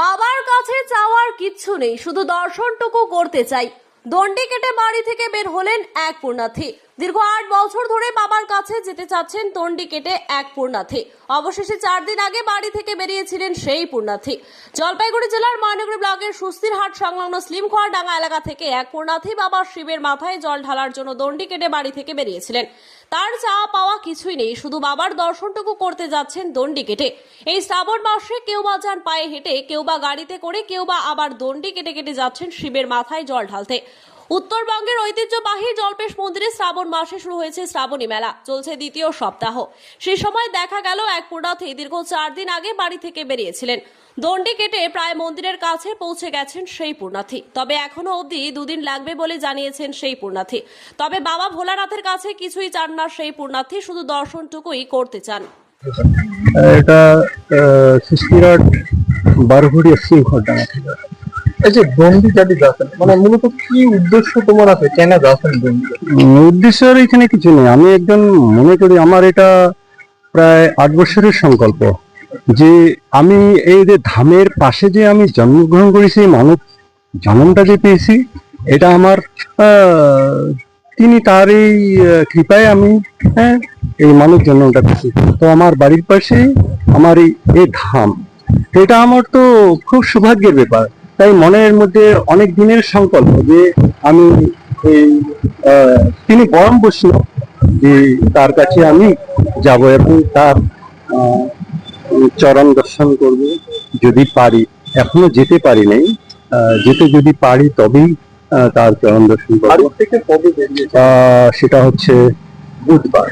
বাবার কাছে চাওয়ার কিচ্ছু নেই, শুধু দর্শনটুকু করতে চাই। দণ্ডি কেটে বাড়ি থেকে বের হলেন এক পুণ্যার্থী দীর্ঘ আট বছর ধরে বাবার কাছে যেতে চাচ্ছেন দণ্ডি কেটে এক পুণ্যার্থী অবশেষে চার দিন আগে বাড়ি থেকে বেরিয়েছিলেন সেই পুণ্যার্থী জলপাইগুড়ি জেলার ময়নগরী ব্লকের সুস্থিরহাট সংলগ্ন স্লিমখোয়া ডাঙ্গা এলাকা থেকে এক পুণ্যার্থী বাবার শিবের মাথায় জল ঢালার জন্য দণ্ডি কেটে বাড়ি থেকে বেরিয়েছিলেন। তার চাওয়া পাওয়া কিছুই নেই, শুধু বাবার দর্শনটুকু করতে যাচ্ছেন দণ্ডি কেটে। এই শ্রাবণ মাসে কেউ বা যান পায়ে হেঁটে, কেউ বা গাড়িতে করে, কেউ বা আবার দণ্ডি কেটে কেটে যাচ্ছেন শিবের মাথায় জল ঢালতে। উত্তরবঙ্গের ঐতিহ্যবাহী জলপেশ মন্দিরে শ্রাবণ মাসে শুরু হয়েছে শ্রাবণী মেলা। চলছে দ্বিতীয় সপ্তাহ। সেই সময় দেখা গেল এক পুণ্যার্থী দীর্ঘ চার দিন আগে বাড়ি থেকে বেরিয়েছিলেন। দণ্ডি কেটে প্রায় মন্দিরের কাছে পৌঁছে গেছেন সেই পুণ্যার্থী তবে এখনও অবধি দুদিন লাগবে বলে জানিয়েছেন সেই পুণ্যার্থী তবে বাবা ভোলানাথের কাছে কিছুই চান না সেই পুণ্যার্থী শুধু দর্শনটুকুই করতে চান। এটা সুস্থিরাট বারঘড়ি সিংহডাঙ্গা থেকে এই যে দণ্ডি জাতি যাচ্ছেন মানে মূলত কি উদ্দেশ্য তোমার আছে? কেন দণ্ডি উম, উদ্দেশ্যের এখানে কিছু নেই। আমি একজন মনে করি আমার এটা প্রায় আট বছরের সংকল্প যে আমি এই যে ধামের পাশে যে আমি জন্মগ্রহণ করেছি মানব জন্মটা যে পেয়েছি এটা আমার তিনি তার এই কৃপায় আমি হ্যাঁ, এই মানব জন্মটা পেয়েছি। তো আমার বাড়ির পাশে আমার এই ধাম। এটা আমার তো খুব সৌভাগ্যের ব্যাপার। তাই মনের মধ্যে অনেক দিনের সংকল্প যে আমি এই তিনি পরম বৈষ্ণব যে তার কাছে আমি যাব এবং তার চরণ দর্শন করব। যদি পারি এখনও যেতে পারি নাই যেতে যদি পারি তবেই তার চরণ দর্শন করব। সেটা হচ্ছে বুধবার।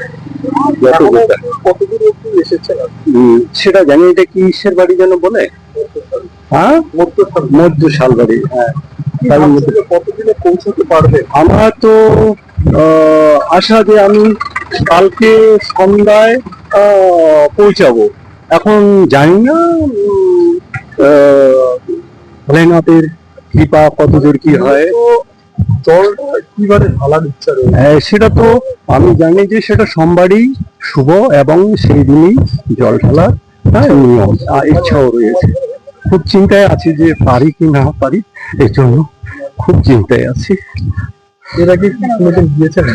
সেটা জানি এটা কি ঈশ্বর বাড়ি যেন বলে। হ্যাঁ? মধ্য শালবাড়ি হ্যাঁ। কতদিনে পৌঁছতে পারবে? আমার তো আশা যে আমি কালকে সন্ধ্যায় পৌঁছাবো। এখন জানি না ভোলেনাথের কৃপা কতদূর কি হয়। তো জল কীভাবে ঢালার ইচ্ছা রয়েছে। আহ, সেটা তো আমি জানি যে সেটা সোমবারই শুভ এবং সেই দিনই জল ঢালার হ্যাঁ, ইচ্ছাও রয়েছে। খুব চিন্তায় আছি যে পারি কি না পারি এর জন্য খুব চিন্তায় আছি। এর আগে কোনোদিন গিয়েছেন?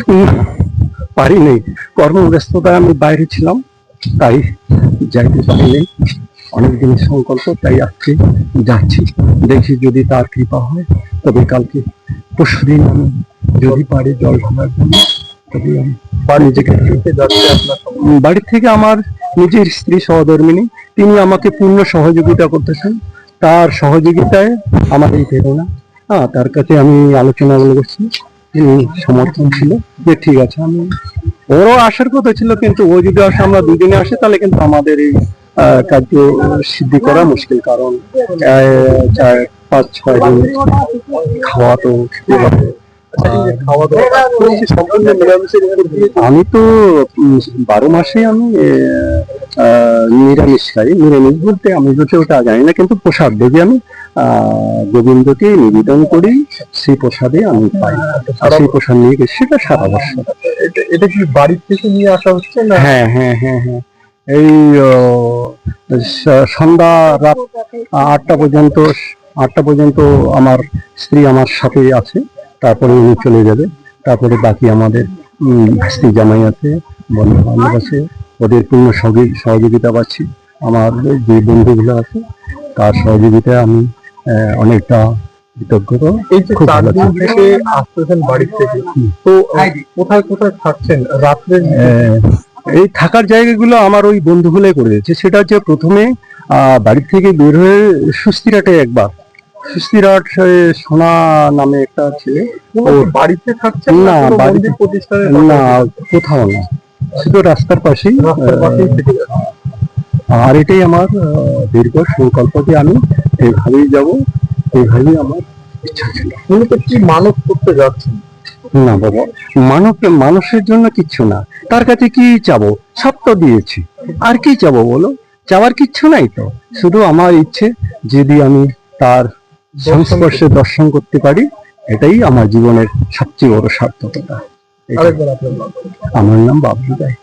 পারি নেই। কর্মব্যস্ততায় আমি বাইরে ছিলাম তাই যাইতে পারিনি। অনেক দিনের সংকল্প তাই আজকে যাচ্ছি। দেখি যদি তার কৃপা হয় তবে কালকে পরশুদিন আমি যদি পারি জল ঢালার জন্য তবে আমি বাড়ি থেকে থেকে আপনার বাড়ি থেকে আমার নিজের স্ত্রী সহধর্মিনী তিনি আমাকে পূর্ণ সহযোগিতা করতেছেন। তার সহযোগিতায় আমার এই প্রেরণা। হ্যাঁ তার কাছে আমি আলোচনা করছি। তিনি সমর্থন ছিল যে ঠিক আছে, আমি ওরও আসার কথা ছিল, কিন্তু ও যদি আসে, আমরা দুদিনে আসে, তাহলে কিন্তু আমাদের এই কার্য সিদ্ধি করা মুশকিল। কারণ চার, পাঁচ, ছয় দিন খাওয়া তো খেতে হবে আচ্ছা আমি তো বারো মাসে আমি নিরামিষ খাই। নিরামিষ বলতে আমি হচ্ছে ওটা জানি না কিন্তু প্রসাদ দেবে আমি আহ, গোবিন্দকে নিবেদন করি সেই প্রসাদে আমি পাই। আর সেই প্রসাদ নিয়ে গেছি সেটা সারা বছর। এটা এটা কি বাড়ির থেকে নিয়ে আসা হচ্ছে না? হ্যাঁ হ্যাঁ হ্যাঁ হ্যাঁ। এই সন্ধ্যা রাত আটটা পর্যন্ত আটটা পর্যন্ত আমার স্ত্রী আমার সাথে আছে। তারপরে উনি চলে যাবে। তারপরে বাকি আমাদের স্ত্রী জামাই আছে বন্ধু বান্ধব আছে ওদের পূর্ণ সহযোগি- সহযোগিতা পাচ্ছি। আমার যে বন্ধুগুলো আছে তার সহযোগিতায় আমি অনেকটা কৃতজ্ঞ। এই যে চার দিন থেকে আসতেছেন বাড়ির থেকে তো কোথায় কোথায় থাকছেন? রাত্রে এই থাকার জায়গাগুলো আমার ওই বন্ধুগুলোই করে দিয়েছে। সেটা হচ্ছে প্রথমে বাড়ি থেকে বের হয়ে সুস্থিরাটে একবার সুস্থিরাট সোনা নামে একটা ছেলে। বাড়িতে থাকছেন না, বাড়িতে- প্রতিষ্ঠানে? না কোথাও না। শুধু রাস্তার পাশেই। আর এটাই আমার দীর্ঘ সংকল্প যে আমি এইভাবেই যাব এইভাবেই আমার ইচ্ছা ছিল। মূলত কি মানব করতে যাচ্ছেন না বাবা মানব মানুষের জন্য কিচ্ছু না। তার কাছে কি চাবো? সব তো দিয়েছি। আর কি চাবো বলো? চাওয়ার কিচ্ছু নাই তো। শুধু আমার ইচ্ছে যদি আমি তার সংস্পর্শে দর্শন করতে পারি এটাই আমার জীবনের সবচেয়ে বড় সার্থকতা। আমার নাম বাবলু রায়।